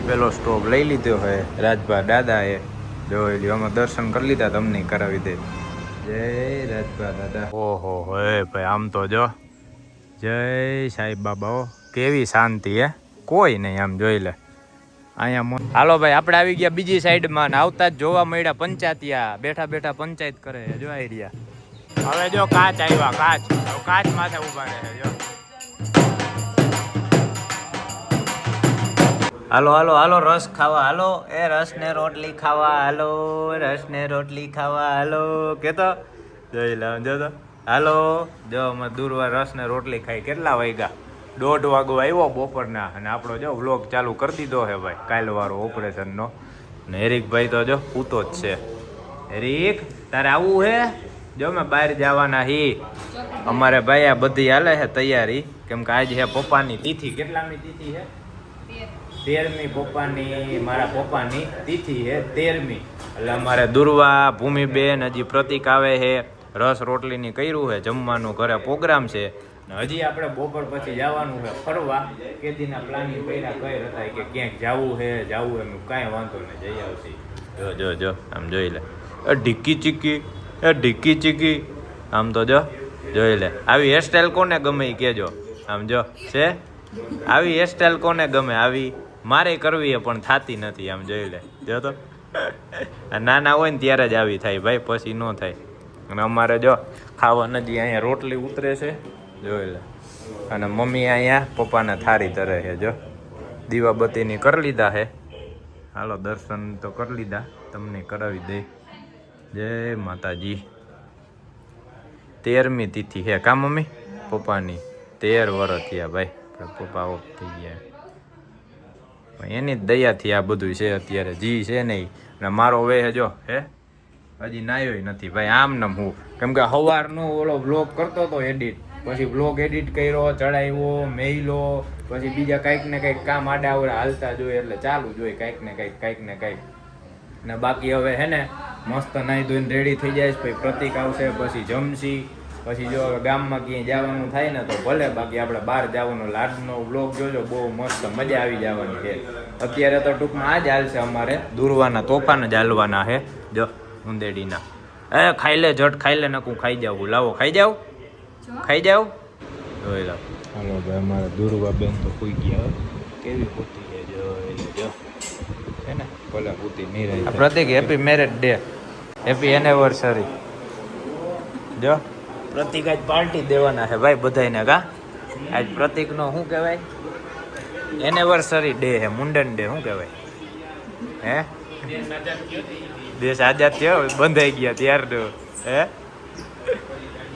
પેલો સ્ટોપ લઈ લીધો હોય રાજભા દાદાએ જોઈ લ્યો અમે દર્શન કરી લીધા, તમને કરાવી દે. જય રાજભા દાદા. ઓહો, હે ભાઈ, આમ તો જો. જય સાહેબ બાબા ઓ કેવી શાંતિ, હે? કોઈ નહીં, આમ જોઈ લે. અહીંયા હાલો ભાઈ, આપણે આવી ગયા બીજી સાઈડમાં ને આવતા જ જોવા મળ્યા પંચાયતિયા. બેઠા બેઠા પંચાયત કરે જો રહ્યા. હવે જો કાચ આવ્યા, કાચ. કાચ માથે ઊભા રહે જો. હાલો હાલો હાલો, રસ ખાવા, હાલો. એ રસ ને રોટલી ખાવા, હાલો રસ ને રોટલી ખાવા, હાલો. કેતો? જોઈ લે જો હાલો, જો અમે દૂરવા રસ ને રોટલી ખાઈ કેટલા વાગ્યા? દોઢ વાગો આવ્યો બપોરના અને આપણો જો વ્લોગ ચાલુ કરી દીધો હે ભાઈ કાલ વાળો ઓપરેશનનો. ને હેરિકભાઈ તો જો પૂતો જ છે. હેરિક, તારે આવવું હે? જો મેં બહાર જવાના હી. અમારે ભાઈ આ બધી હાલે છે તૈયારી. કેમ કે આજે હે પપ્પાની તિથિ. કેટલામી તિથિ છે તેરમી પપ્પાની, મારા પપ્પાની તિથિ છે તેરમી. એટલે અમારે દુર્વા, ભૂમિબેન, હજી પ્રતિક આવે છે, રસ રોટલીની કર્યું છે, જમવાનું ઘરે પ્રોગ્રામ છે. હજી આપણે બપોર પછી જવાનું છે ફરવા. કેદીના પ્લાનિંગ કર્યા, કઈ હતા કે ક્યાંક જવું છે, જવું એમ કાંઈ વાંધો નહીં, જઈ આવશે જો જો જો, આમ જોઈ લે. એ ઢીકી ચીકી, એ ઢીકી ચીકી. આમ તો જો, જોઈ લે. આવી હેરસ્ટાઈલ કોને ગમે એ કહેજો. આમ જો, છે? આવી હેરસ્ટાઈલ કોને ગમે? આવી મારે કરવી એ પણ થતી નથી, આમ જોઈ લે. જો તો. નાના હોય ને ત્યારે જ આવી થાય ભાઈ, પછી ન થાય. અને અમારે જો ખાવા નજી અહીંયા રોટલી ઉતરે છે, જોઈ લે. અને મમ્મી અહીંયા પપ્પાને થારી તરે છે, જો. દીવાબત્તીની કરી લીધા છે. હાલો, દર્શન તો કરી લીધા, તમને કરાવી દે. જય માતાજી. તેરમી તિથિ હે કા મમ્મી? પપ્પાની. તેર વર્ષ થયા ભાઈ. પપ્પા ઓફ થઈ ગયા. એની દયાથી આ બધું છે, અત્યારે જી છે નહીં. અને મારો વે જો, હે? હજી નાયો નથી. ભાઈ, આમ નમ હું. કેમ કે સવારનો ઓલો બ્લોગ કરતો હતો એડિટ પછી બ્લોગ એડિટ કર્યો, ચડાવ્યો, મેઈલો, પછી બીજા કંઈક ને કંઈક કામ આડા આવડે હાલતા જોઈએ એટલે ચાલુ જોઈએ કંઈક ને કંઈક કંઈક ને કંઈક. ને બાકી હવે, હે ને, મસ્ત નાહી ધોઈને રેડી થઈ જાય પછી પ્રતિક આવશે, પછી જમશી. પછી જો હવે ગામમાં ક્યાંય જવાનું થાય ને તો ભલે બાકી આપણે બહાર જવાનો લાડનો વ્લોગ જોજો બહુ મસ્ત મજા આવી જવાની છે. અત્યારે તો ટૂંકમાં આ જ હાલશે અમારે. દૂરવાના તોફાન જ હાલવાના છે. જો ઉંદેડીના. એ ખાઈ લે જટ ખાઈ લે નકું ખાઈ જાવું લાવો ખાઈ જાવ ખાઈ જાવ જોઈ લો. હાલો ભાઈ અમારે દુર્વા બેન તો કોઈ ગયા કેવી પૂતી છે? જોઈ લેજો છે ને? ભલે પૂતી નહીં રહી. Pratik happy marriage day. Happy anniversary. જો. પ્રતિક આજ પાર્ટી દેવાના છે ભાઈ બધાને કા? આજ પ્રતિકનો શું કહેવાય? એનિવર્સરી ડે હે મુંડન ડે શું કહેવાય? હે? દેશ આઝાદ થયો બંધાઈ ગયા ત્યારનો હે?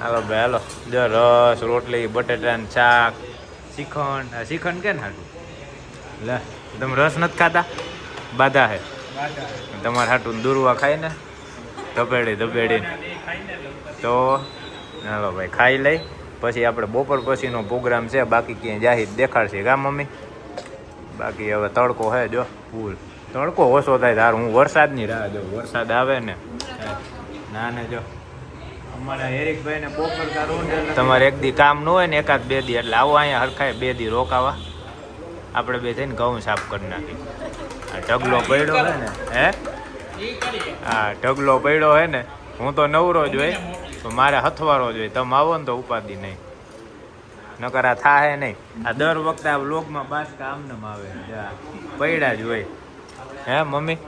હાલો ભાઈ, હાલો. જો રસ, રોટલી બટેટાનું શાક શ્રીખંડ શ્રીખંડ કે હાટું? લે, તમે રસ નથી ખાતા? બાધા હે તમારે હાટું દુરવા ખાય ને ધપેડી ધપેડી તો હાલો ભાઈ, ખાઈ લઈ. પછી આપણે બપોર પછીનો પ્રોગ્રામ છે, બાકી ક્યાંય જાહેર દેખાડશે કા મમ્મી? બાકી હવે તડકો હે જો, ફૂલ. તડકો ઓછો થાય તાર હું વરસાદની રાહ જો વરસાદ આવે ને. ના, ને, જો. તમારે એક દી કામ ન હોય ને એકાદ બે દી, એટલે આવો અહીંયા હરખાય, બે દી રોકાવા. આપણે બે થઈને ઘઉં સાફ કરી નાખી આ ઢગલો પડ્યો હે ને, હે? હા ઢગલો પડ્યો હે ને, હું તો નવરો જ હોય. તો મારે હથવારો જોઈએ. તમે આવો ને તો ઉપાધિ નહીં. નકર આ થાય નહીં. આ દર વખતે આ વ્લોગમાં બાસકા આમનેમ આવે જા, પડ્યા જ હોય. હે મમ્મી?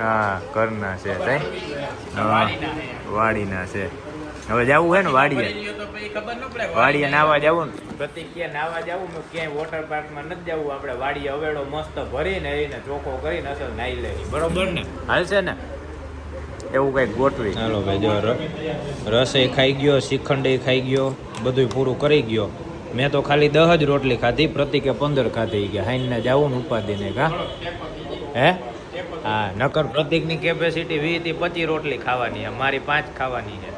હા ઘરના છે. વાડીના છે. હવે જવું હે ને વાડીએ? વાડીએ નાવા જવું ને? પ્રતિક કે નાવા જવું? મેં ક્યાંય વોટર પાર્કમાં નથી જવું. આપણે વાડીએ અવેડો મસ્ત ભરીને એને ચોખ્ખો કરીને અસલ નાઈ લેવી. બરોબર ને? હાલશે ને? એવું કંઈક ગોઠવી. ચાલો ભાઈ, જો રસે ખાઈ ગયો શ્રીખંડે ખાઈ ગયો બધું પૂરું કરી ગયો. મેં તો ખાલી દહ જ રોટલી ખાધી પ્રતિકે પંદર ખાધી કે હાઈને જાવું ને ઉપાધિને કા હે? હા? નકર પ્રતિકની કેપેસિટી વીસથી પચીસ રોટલી ખાવાની છે મારી પાંચ ખાવાની છે.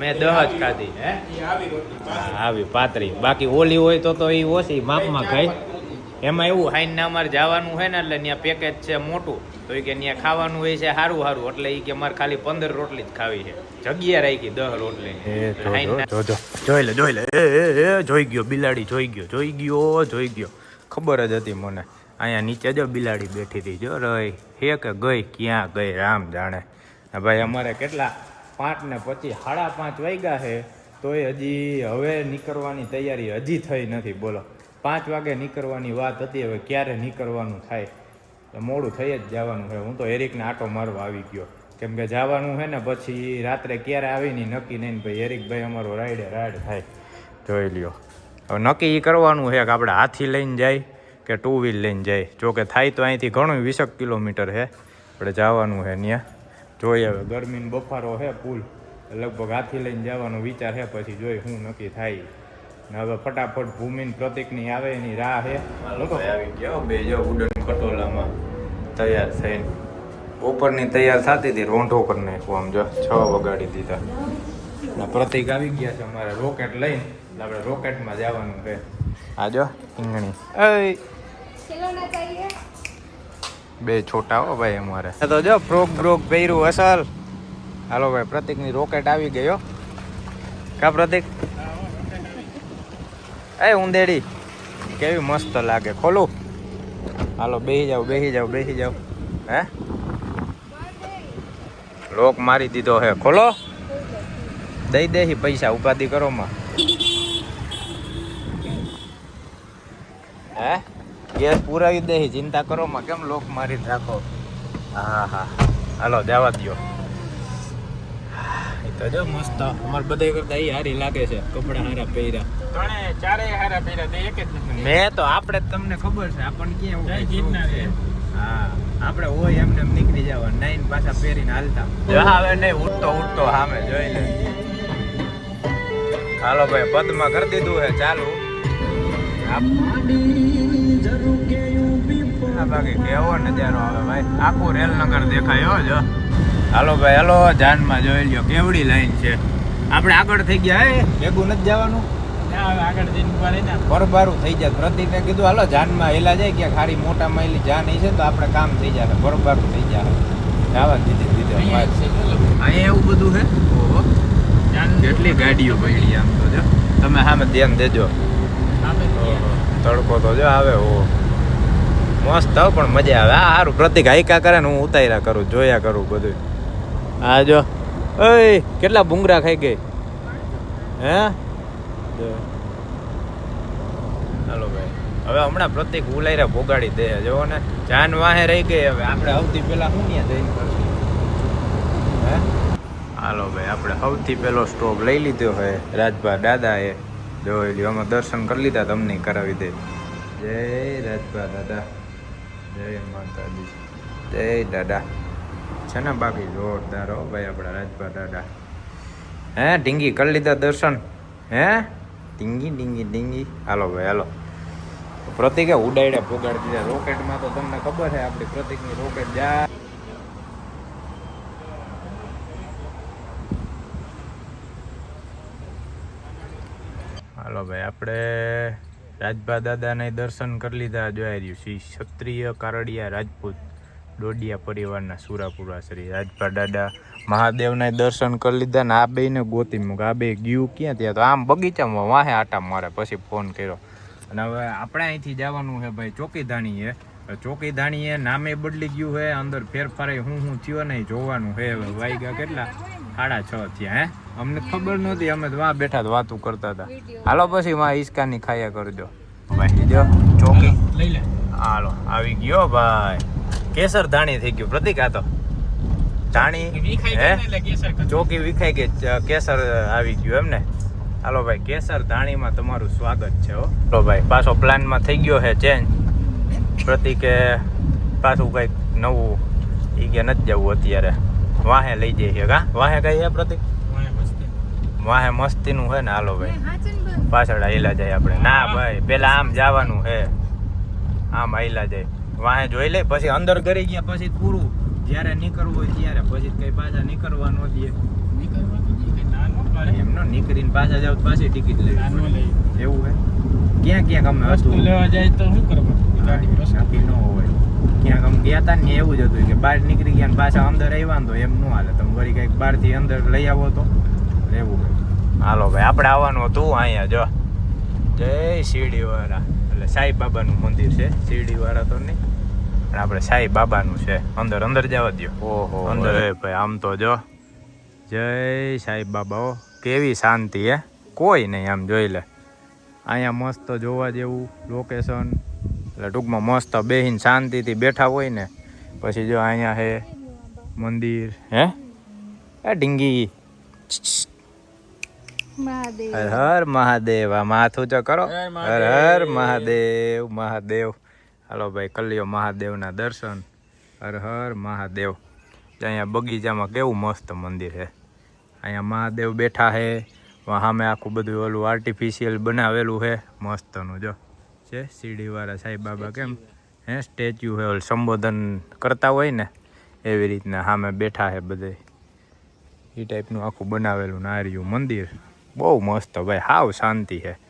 મેં દહ જ ખાધી, હે? હા, આવી પાતરી બાકી ઓલી હોય તો તો એ ઓછી, માપમાં ખાય. એમાં એવું હાઈને અમારે જવાનું હોય ને એટલે ત્યાં પેકેજ છે મોટું તો એ કે ત્યાં ખાવાનું હોય છે સારું સારું એટલે એ કે મારે ખાલી પંદર રોટલી જ ખાવી છે. જગ્યા રાખી દહ રોટલી. જોઈ લે જોઈ લે. જોઈ ગયો બિલાડી જોઈ ગયો જોઈ ગયો જોઈ ગયો. ખબર જ હતી મને. અહીંયા નીચે જો બિલાડી બેઠી હતી જો રહી હે કે ગઈ ક્યાં ગઈ રામ જાણે. ભાઈ અમારે કેટલા? પાંચ ને પછી સાડા પાંચ વાગ્યા છે. તોય હજી હવે નીકળવાની તૈયારી હજી થઈ નથી બોલો. પાંચ વાગે નીકળવાની વાત હતી, હવે ક્યારે નીકળવાનું થાય? મોડું થઈ જ જવાનું છે. હું તો એરિકને આટો મારવા આવી ગયો. કેમ કે જવાનું છે ને, પછી રાત્રે ક્યારે આવીને નક્કી નહીં ભાઈ, એરિકભાઈ અમારો રાઈડે રાઈડ થાય. જોઈ લ્યો. હવે નક્કી એ કરવાનું છે કે આપણે હાથી લઈને જાય કે ટુ વ્હીલ લઈને જાય? જો કે થાય તો અહીંથી ઘણું વીસક કિલોમીટર છે. આપણે જવાનું છે ત્યાં જોઈએ હવે, ગરમીનો બફારો છે, પુલ. લગભગ હાથી લઈને જવાનો વિચાર છે, પછી જોઈ શું નક્કી થાય. હવે ફટાફટ ભૂમિન પ્રતિકની આવે એની રાહ હે. આવી ગયો બે જો ઉડન કટોલામાં તૈયાર થઈને. ઉપરની તૈયાર થતી હતી રોંઢો કરી નાખ્યો આમ જો છ વગાડી દીધા. પ્રતિક આવી ગયા છે અમારે રોકેટ લઈને આપણે રોકેટમાં જવાનું છે. આ જો ઈંગણી બે છોટા હો ભાઈ અમારે. તો જો ફ્રોક બ્રોક પહેર્યું અસલ. હાલો ભાઈ પ્રતિકની રોકેટ આવી ગયો કા પ્રતિક? એ ઉંદેડી, કેવી મસ્ત લાગે. ખોલું. હાલો બેસી જાવ બેસી જાવ બેસી જાવ હે? લોક મારી દીધો હે. ખોલો. દઈ દે પૈસા, ઉપાધિ કરો માં. હે? ગેસ પુરાવી દે ચિંતા કરો માં. કેમ લોક મારી રાખો? હા હા. હાલો દ્યો. એ તો જો મસ્ત. અમારે બધા કરતા એ હારી લાગે છે. કપડા હારા પહેર્યા. ત્રણે ચારેય હારા પહેર્યા તે એક જ મેં તો આપણે તમને ખબર છે આપણને ક્યાં એવું કઈ ગિરનાર છે. હા આપણે હોય એમને એમ નીકળી જવા નાઈન પાછા પહેરીને હાલતા. હવે નહીં ઉઠતો ઉઠતો સામે જોઈ લે. હાલો ભાઈ પદમાં કરી દીધું છે ચાલુ. બાકી કેવો નજારો આવે ભાઈ. આખું રેલનગર દેખાય હો જો. હાલો ભાઈ હાલો જાનમાં જોઈ લ્યો કેવડી લાઈન છે. આપણે આગળ થઈ ગયા હે? ભેગું નથી જવાનું? રહીને થઈ જાય. પ્રતિકને કીધું હાલો જાનમાં હેલા જાય કે ખારી મોટા માયલી જાન છે તો આપણે કામ થઈ જાય. બરોબારું થઈ જાય. આવા દીધી દીધે અહીંયા એવું બધું હે ઓહો. જાન- કેટલી ગાડીઓ પડી આમ તો જો. તમે સામે ધ્યાન દેજો. તડકો તો જો આવે ઓ મસ્ત હો, પણ મજા આવે. આ સારું પ્રતિક હાઈકા કરે ને હું ઉતાર્યા કરું જોયા કરું બધું આ જો. ઓય કેટલા ભૂંગરા ખાઈ ગઈ? હે? જો. હાલો ભાઈ. હવે હમણાં પ્રતિક ઉલાયરા ભોગાડી દે. જો ને જાન વાહે રહી ગઈ, હવે આપણે સૌથી પહેલા શું ત્યાં જઈને કરશું હે? હાલો ભાઈ, આપણે સૌથી પહેલો સ્ટોપ લઈ લીધો હે. રાજભા દાદાએ જોઈ લ્યો અમે દર્શન કરી લીધા, તમને કરાવી દે. જય રાજભા દાદા. જય માતાજી. જય દાદા. છે ને બાકી જોરદાર હો ભાઈ આપણા રાજભા દાદા. હે, ઢીંગી કરી લીધા દર્શન. હે? ઢીંગી ડીંગી ડીંગી. હાલો ભાઈ, હાલો. પ્રતિકે ઉડાડ્યા, પોગાડી દીધા. રોકેટમાં તો તમને ખબર છે, આપણી પ્રતિકની રોકેટ જા હાલો ભાઈ, આપણે રાજભા દાદાને દર્શન કરી લીધા, જોઈ રહ્યું. શ્રી ક્ષત્રિય કારડિયા રાજપૂત ડોડિયા પરિવારના સુરાપુરા શ્રી રાજભા દાદા. મહાદેવના દર્શન કરી લીધા ને આ બેને ગોતી મૂક. આ બે ગયું ક્યાં ત્યાં? તો આમ બગીચામાં વાહે આટા મારે પછી ફોન કર્યો. અને હવે આપણે અહીંથી જવાનું છે ભાઈ ચોકીધાણીએ. ચોકીધાણીએ નામે બદલી ગયું છે અંદર ફેરફારે હું હું થયો નહીં જોવાનું છે. હવે વાઈગા કેટલા? સાડા છ થયા હે? અમને ખબર નહોતી અમે તો વાં બેઠા તો વાતું કરતા હતા. હાલો પછી વાં ઈસ્કાની ખાયા કરજો ભાઈ જો ચોકી. લઈ લે. હાલો આવી ગયો ભાઈ. કેસર ધાણી થઈ ગયું પ્રતિક આ તો. ધાણી ચોકી વિખાઈ ગઈ કેસર આવી ગયું એમ ને? હાલો ભાઈ કેસર ધાણીમાં તમારું સ્વાગત છે હો. હાલો ભાઈ પાછો પ્લાનમાં થઈ ગયો છે ચેન્જ પ્રતિકે પાછું કંઈક નવું એ કે નથી જવું અત્યારે. વાહે લઈ જઈએ કા? વાહે કઈ હે પ્રતિક? વાહે મસ્તીનું હે ને હાલો ભાઈ. પાછળ આયલા જાય આપણે. ના ભાઈ પેલા આમ જવાનું હે. આમ આયલા જાય. વાહે જોઈ લે પછી અંદર કરી ગયા પછી પૂરું. જ્યારે નીકળવું હોય ત્યારે પછી કઈ પાછા નીકળવા ન દે એમનો નીકળીને પાછા જાવ તો પાછી ટિકિટ લેવી. એવું હે? ક્યાં ક્યાંક અમે હતું? લેવા જાય તો શું કરવાનું? નક્કી ન હોય. ક્યાંક અમે ગયા હતા ને એવું જ હતું કે બહાર નીકળી ગયા ને પાછા અંદર આવ્યા તો એમ ન હાલે. તમે વળી કંઈક બહારથી અંદર લઈ આવો તો એવું હોય. હાલો ભાઈ આપણે આવવાનું હતું અહીંયા જો. જય શિરડી વાળા એટલે સાંઈ બાબાનું મંદિર છે. શિરડી વાળા તો નહીં. પણ આપણે સાઈ બાબાનું છે. અંદર અંદર જવા દો ઓહો અંદર. ભાઈ આમ તો જો. જય સાઈ બાબા ઓ કેવી શાંતિ હે? કોઈ નહીં આમ જોઈ લે. અહીંયા મસ્ત જોવા જેવું લોકેશન એટલે ટૂંકમાં મસ્ત બેહીને શાંતિથી બેઠા હોય ને પછી જો અહીંયા હે મંદિર. હે? એ ડીંગી હર હર મહાદેવ. આ માથું ચો કરો. હર હર મહાદેવ મહાદેવ. હાલો ભાઈ કલ્યો મહાદેવના દર્શન. હર હર મહાદેવ. અહીંયા બગીચામાં કેવું મસ્ત મંદિર છે. અહીંયા મહાદેવ બેઠા છે. સામે આખું બધું ઓલું આર્ટિફિશિયલ બનાવેલું છે. મસ્તનું જો. છે સીડીવાળા સાંઈ બાબા કેમ? હે, સ્ટેચ્યુ છે, ઓલું સંબોધન કરતા હોય ને, એવી રીતના સામે બેઠા છે બધે. એ ટાઈપનું આખું બનાવેલું નાર્યું મંદિર. બહુ મસ્ત ભાઈ, હાવ શાંતિ છે.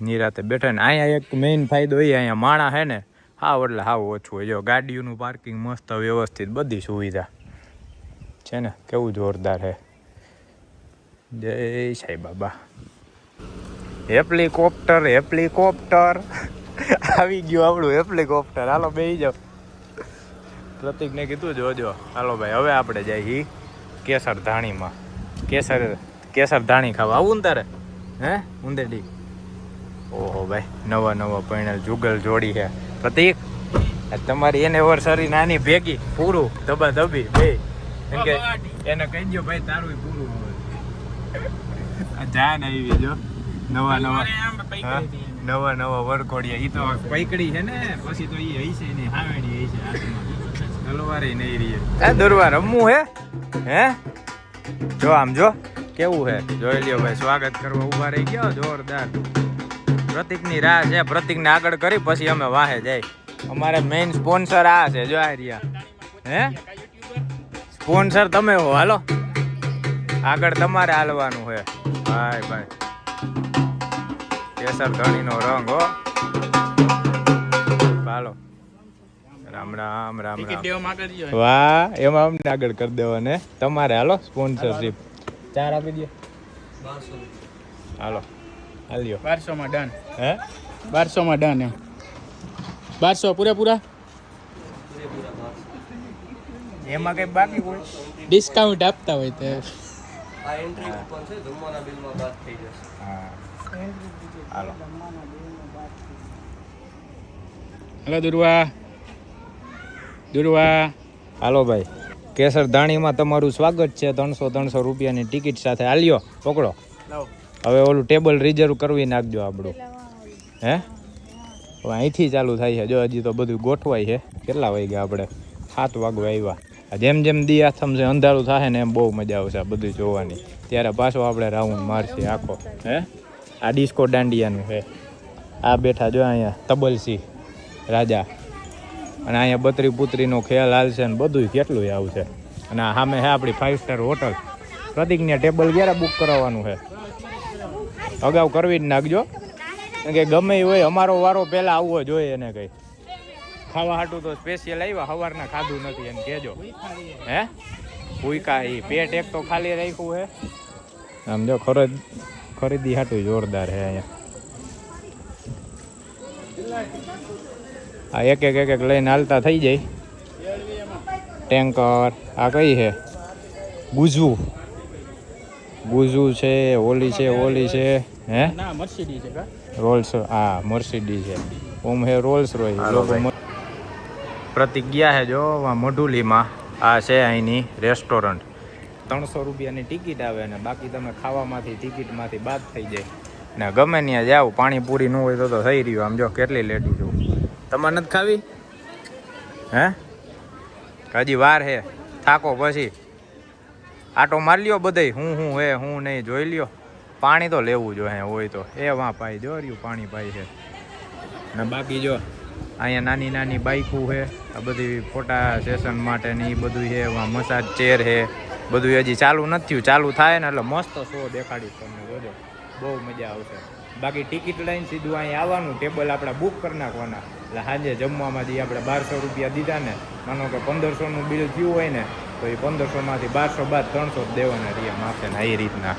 નિરાતે બેઠા ને અહીંયા એક મેઇન ફાયદો એ અહીંયા માણા છે ને, હાવ એટલે હાવ ઓછું હોય. જો ગાડીઓનું પાર્કિંગ મસ્ત વ્યવસ્થિત, બધી સુવિધા. છે ને, કેવું જોરદાર છે જય સાઈ બાબા. હેપ્લિકોપ્ટર હેપ્લિકોપ્ટર. આવી ગયું આપણું હેપ્લિકોપ્ટર. હાલો બે જાઓ. પ્રતિકને કીધું જોજો હાલો ભાઈ, હવે આપણે જઈએ કેસર ધાણીમાં કેસર કેસર ધાણી ખાવા. આવું ને તારે? હે, ઉંદેડી? ઓહો ભાઈ નવા નવા પૈણેલ જુગલ જોડી છે. પ્રતિક તમારી એને વર્ષરી નાની ભેગી પૂરું ધબા ધબી બે. એમ કે એને કહી દો ભાઈ તારું પૂરું જાન આવી જો. નવા નવા નવા નવા વરખોડિયા ઈ તો પૈકડી છે ને પછી તો ઈ હઈ છે ને હાવેડી હઈ છે તલવારે નહીં રહી. એ દુર્વા રમવું હે? હે? જો આમ જો કેવું હે? જોઈ લ્યો ભાઈ સ્વાગત કરવા ઊભા રહી ગયો જોરદાર. પ્રતિકની રાહ છે પ્રતિકને આગળ કરી પછી અમે વાહે જાય અમારે મેઇન સ્પોન્સર આ છે જો આ રહ્યા. હે? સ્પોન્સર તમે હો હાલો. આગળ તમારે હાલવાનું છે. ભાઈ ભાઈ. કેસર ધણીનો રંગ હો. હાલો. રામ રામ રામ રામ. દેવા વાહ એમાં અમને આગળ કરી દેવાને તમારે હાલો સ્પોન્સરશિપ ચાર આપી દો. હાલો. હાલ્યો. બારસોમાં ડન હે? બારસોમાં ડન એમ. બારસો પૂરેપૂરા? એમાં કઈ બાકી કોઈ ડિસ્કાઉન્ટ આપતા હોય તો. આ એન્ટ્રી કૂપન છે જમવાના બિલમાં બાદ થઈ જશે. હા. હાલો. હલો દુર્વા. દુર્વા. હાલો ભાઈ. કેસર ધાણીમાં તમારું સ્વાગત છે. ત્રણસો ત્રણસો રૂપિયાની ટિકિટ સાથે. હાલ્યો પકડો. લાવો. હવે ઓલું ટેબલ રિઝર્વ કરવી નાખજો આપણું. હે? હવે અહીંથી ચાલુ થાય છે. જો હજી તો બધું ગોઠવાય છે. કેટલા વાગ્યા આપણે? સાત વાગવા આવ્યા. જેમ જેમ દી આથમ છે, અંધારું થાય ને એમ બહુ મજા આવશે બધું જોવાની. ત્યારે પાછો આપણે રાઉન્ડ મારશે આખો. હે? આ ડિસ્કો દાંડિયાનું છે. આ બેઠા જો અહીંયા તબલસી રાજા. અને અહીંયા બત્રી પુત્રીનો ખ્યાલ હાલશે ને બધું કેટલું આવશે. અને આ સામે છે આપણી ફાઇવ સ્ટાર હોટલ પ્રતિજ્ઞા ટેબલ ક્યારે બુક કરાવવાનું છે? અગાઉ કરવી જ નાખજો કે ગમે એ હોય, અમારો વારો પહેલાં આવવો જોઈએ એને કઈ. ખાવા હાટું તો સ્પેશિયલ આવ્યા, સવારના ખાધું નથી એને કહેજો. હે? ભૂકા એ પેટ એક તો ખાલી રાખ્યું હે. આમ જો ખરીદ ખરીદી હાટું જોરદાર હે અહીંયા. આ એક એક એક એક લઈને હાલતા થઈ જાય. ટેન્કર, આ કઈ છે ગુજુ ગુજુ છે ઓલી છે ઓલી છે હે? ના મર્સિડીઝ છે કા? રોલ્સ હા મર્સિડી છે. ઓમ હે રોલ્સ રોય. લોકો પ્રતિક ગયા છે જો આ મઢુલીમાં. આ છે અહીંની રેસ્ટોરન્ટ. ત્રણસો રૂપિયાની ટિકિટ આવે ને બાકી તમે ખાવામાંથી ટિકિટમાંથી બાદ થઈ જાય. ને ગમે ત્યાં જાવ પાણીપુરી ન હોય તો તો થઈ રહ્યું. આમ જો કેટલી લેડી છું તમારે નથી ખાવી? હે? હજી વાર હે. થાકો પછી. આટો મારી લ્યો બધાય. હું હું, હે, હું નહીં, જોઈ લ્યો. પાણી તો લેવું જોઈએ હોય તો. એ વાં પાઈ જો રહ્યું પાણી પાઈ છે ને બાકી જો, અહીંયા નાની નાની બાઇકું છે આ બધી ફોટા સેશન માટેની એ બધું છે વાં મસાજ ચેર છે બધું હજી ચાલુ નથી થયું. ચાલુ થાય ને એટલે મસ્ત શો દેખાડીશ તમને, જોજો. બહુ મજા આવશે. બાકી ટિકિટ લઈને સીધું અહીંયા આવવાનું. ટેબલ આપણે બુક કરી નાખવાના. એટલે સાંજે જમવામાં જે આપણે બારસો રૂપિયા દીધા ને, માનો કે પંદરસોનું બિલ થયું હોય ને તો એ પંદરસોમાંથી બારસો બાદ ત્રણસો જ દેવાના રહ્યા માથે ને એ રીતના.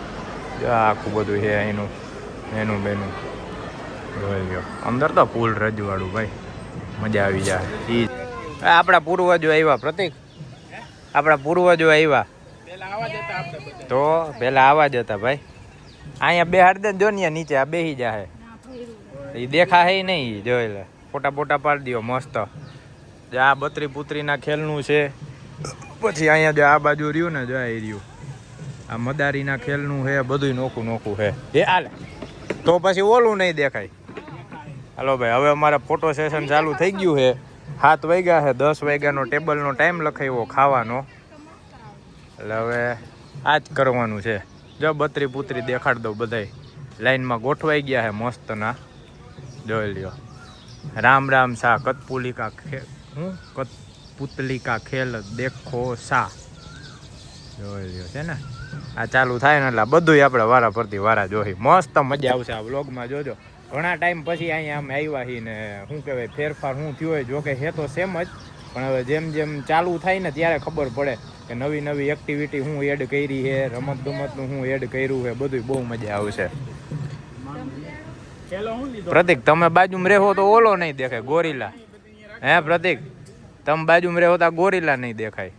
આખું બધું છે એનું એનું બેનું. જોઈ ગયો અંદર તો પુલ રજવાડું ભાઈ. મજા આવી જાય. ઈ આપણા પૂર્વજો આવ્યા પ્રતિક. આપણા પૂર્વજો આવ્યા તો પેલા આવા જ હતા ભાઈ. અહીંયા બે દે જો ને નીચે આ બેહી જાહે. એ દેખા હે નહીં જોઈ લે. ફોટા ફોટા પાડી દો મસ્ત. આ બત્રી પુત્રીના ખેલનું છે. પછી અહીંયા જો આ બાજુ રહ્યું ને જો આ રહ્યું. આ મદારીના ખેલનું છે બધું નોખું નોખું છે એ હાલે. તો પછી ઓલું નહીં દેખાય. હાલો ભાઈ, હવે અમારે ફોટો સેશન ચાલુ થઈ ગયું છે સાત વાગ્યા છે દસ વાગ્યાનો ટેબલનો ટાઈમ લખાવ્યો ખાવાનો. એટલે હવે આ જ કરવાનું છે. જો બત્રી પુત્રી દેખાડ દઉં બધાય. લાઈનમાં ગોઠવાઈ ગયા છે મસ્તના. જોઈ લ્યો. રામ રામ સા કતપુલિકા ખે હું કતપુતલિકા ખેલ દેખો સા. જોઈ લ્યો છે ને? આ ચાલુ થાય ને એટલે બધું આપણે વારા ફરતી વારા જોઈ મસ્ત મજા આવશે આ વ્લોગમાં, જોજો. ઘણા ટાઈમ પછી અહીંયા અમે આવ્યા છીએ ને શું કહેવાય, ફેરફાર શું થયો હોય, જોકે હે તો સેમ જ. પણ હવે જેમ જેમ ચાલુ થાય ને ત્યારે ખબર પડે કે નવી નવી એક્ટિવિટી હું એડ કરી છે રમત ગમતનું હું એડ કર્યું છે બધું બહુ મજા આવશે. પ્રતિક, તમે બાજુમાં રહેવો તો ઓલો નહીં દેખે ગોરીલા. હે પ્રતિક? તમે બાજુમાં રહેવો તો ગોરીલા નહીં દેખાય.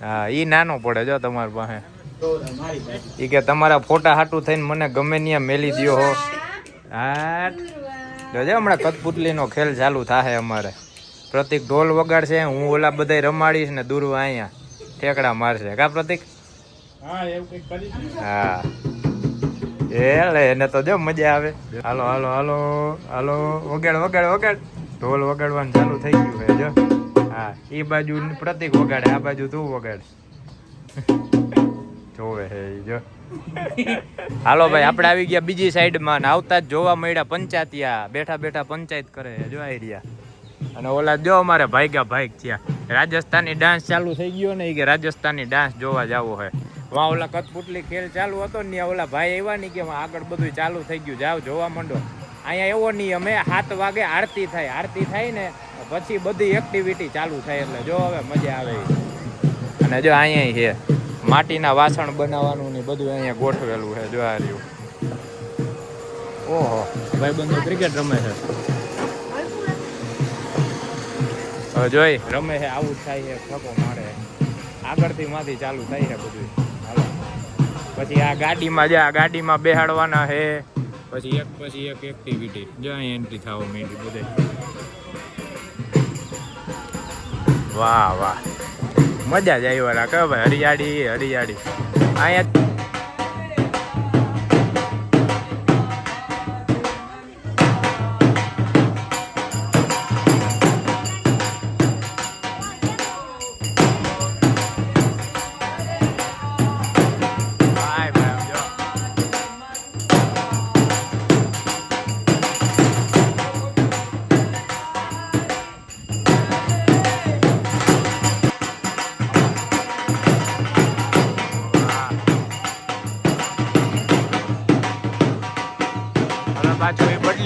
હા એ નાનો પડે જો તમારી પાસે. એ કે તમારા ફોટા હાટું થઈને મને ગમે ત્યાં મેલી દો હો. હા જોજે હમણાં કઠપુતલીનો ખેલ ચાલુ થાય અમારે. પ્રતિક ઢોલ વગાડશે હું ઓલા બધા રમાડીશ ને દૂરવા અહીંયા ઠેકડા મારશે. કા પ્રતિક. હા એ એને તો જો મજા આવે. હાલો હાલો હાલો હાલો વગાડ વગાડ વગાડ. ઢોલ વગાડવાનું ચાલુ થઈ ગયું છે, જો. હા એ બાજુ પ્રતિક વગાડે, આ બાજુ તું વગાડ. જોવે હે જો. હાલો ભાઈ, આપણે આવી ગયા બીજી સાઈડમાં ને આવતા જ જોવા મળ્યા પંચાયતિયા. બેઠા બેઠા પંચાયત કરે જો આવી રહ્યા અને ઓલા જો અમારે ભાઈગા ભાઈક થયા. રાજસ્થાની ડાન્સ ચાલુ થઈ ગયો ને એ કે રાજસ્થાની ડાન્સ જોવા જાવો હોય વા ઓલા કઠપુટલી ખેલ ચાલુ હતો ને ઓલા ભાઈ આવ્યા ને કે આગળ બધું ચાલુ થઈ ગયું. જાવ જોવા માંડો. અહીંયા એવો નિયમ હે, સાત વાગે આરતી થાય. આરતી થાય ને પછી બધી એક્ટિવિટી ચાલુ થાય એટલે જો હવે મજા આવે અને જો અહીંયા છે, માટીના વાસણ બનાવવાનું ને બધું અહીંયા ગોઠવેલું છે, જો આ રહ્યું. ઓહો, ભાઈબંધો ક્રિકેટ રમે છે. હવે જોઈ, રમે છે, આવું થાય છે ઠકો મારે. આગળથી માંથી ચાલુ થાય છે બધું. પછી આ ગાડીમાં, જા ગાડીમાં બેહાડવાના છે પછી એક પછી એક એક્ટિવિટી જ્યાં એન્ટ્રી થવા માંડી બધે. વાહ વાહ. મજા જ આવી વાળા કે ભાઈ, હરિયાળી હરિયાળી. અહીંયા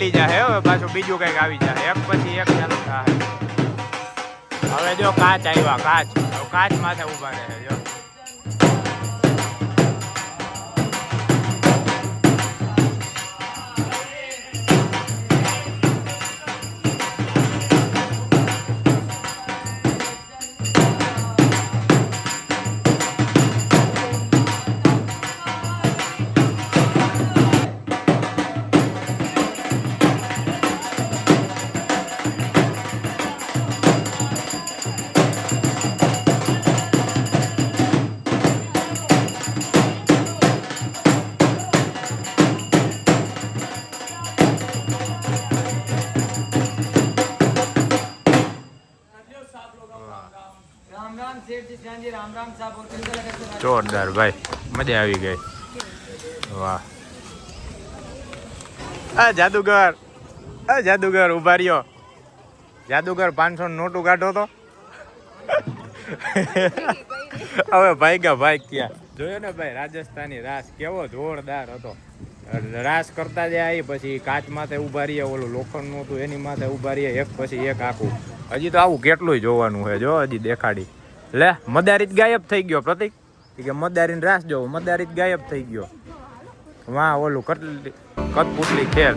બદલી જાય હવે પાછું બીજું કંઈક આવી જાય એક પછી એક ચાલુ થાય હવે જો કાચ આવ્યા, કાચ. કાચ માથે ઊભા રહે, જો. જોરદાર ભાઈ, મજા આવી ગઈ. વાહ. આ જાદુગર. આ જાદુગર ઊભા રહ્યો. જાદુગર પાંચસો નોટું કાઢો તો. હવે ભાઈ ગયા ભાઈ ક્યાં? જોયો ને ભાઈ, રાજસ્થાની રાસ. કેવો જોરદાર હતો. રાસ કરતા જાય પછી કાચ માથે ઊભા રહીએ ઓલું લોખંડનું હતું એની માથે ઊભા રહીએ એક પછી એક આખું. હજી તો આવું કેટલું જોવાનું છે જો હજી દેખાડી. લે મદારી જ ગાયબ થઈ ગયો, પ્રતિક. કે મદારીને રાસ જોવો. મદારી જ ગાયબ થઈ ગયો. વાહ ઓલું કટલી કટપુટલી ખેલ